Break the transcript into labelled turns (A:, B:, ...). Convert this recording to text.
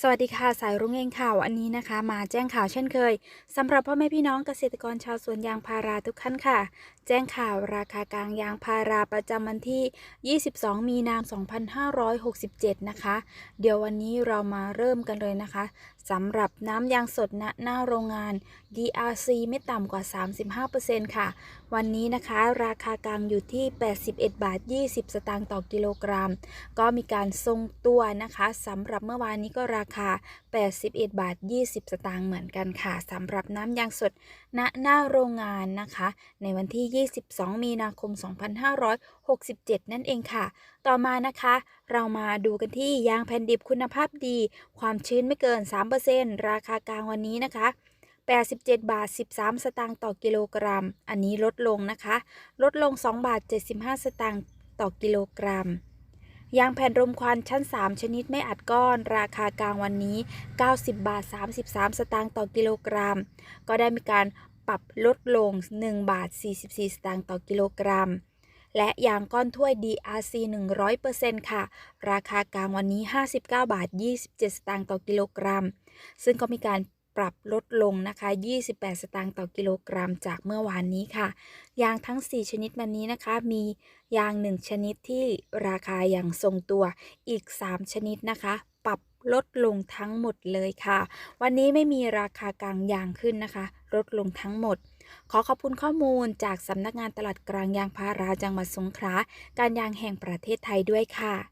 A: สวัสดีค่ะสายรุ้งเองค่ะวันนี้นะคะ มาแจ้งข่าวเช่นเคยสำหรับพ่อแม่พี่น้องเกษตรกรชาวสวนยางพาราทุกท่านค่ะ แจ้งข่าวราคากลางยางพาราประจำวันที่ 22 มีนาคม 2567 นะคะ เดี๋ยววันนี้เรามาเริ่มกันเลยนะคะสำหรับน้ำยางสดณหน้าโรงงาน DRC ไม่ต่ำกว่า 35%ค่ะ วันนี้นะคะ ราคากลางอยู่ที่ 81 บาท 20 สตางค์ต่อกิโลกรัม ก็มีการทรงตัวนะคะสำหรับเมื่อวานนี้ก็ราราคา 81 บาท 20 สตางค์เหมือนกันค่ะสำหรับน้ำยางสดณหน้าโรงงานนะคะ ในวันที่ 22 มีนาคม 2567 นั่นเองค่ะ ต่อมานะคะ เรามาดูกันที่ยางแผ่นดิบคุณภาพดี ความชื้นไม่เกิน 3%ราคากลางวันนี้นะคะ87 บาท 13 สตางค์ต่อกิโลกรัม อันนี้ลดลงนะคะ ลดลง 2 บาท 75 สตางค์ต่อกิโลกรัม ยางแผ่นรมควันชั้น 3 ชนิดไม่อัดก้อน ราคากลางวันนี้ 90 บาท 33 สตางค์ต่อกิโลกรัม ก็ได้มีการปรับลดลง 1 บาท 44 สตางค์ต่อกิโลกรัม และยางก้อนถ้วย DRC 100%ค่ะ ราคากลางวันนี้ 59 บาท 27 สตางค์ต่อกิโลกรัม ซึ่งก็มีการ ปรับลดลงนะคะ 28 สตางค์ต่อกิโลกรัมจากเมื่อวานนี้ค่ะ ยางทั้ง 4 ชนิดวันนี้นะคะ มียาง 1 ชนิดที่ราคาอย่างทรงตัว อีก 3 ชนิดนะคะ ปรับลดลงทั้งหมดเลยค่ะ วันนี้ไม่มีราคากลางยางขึ้นนะคะ ลดลงทั้งหมด ขอขอบคุณข้อมูลจากสำนักงานตลาดกลางยางพาราจังหวัดสงขลา การยางแห่งประเทศไทยด้วยค่ะ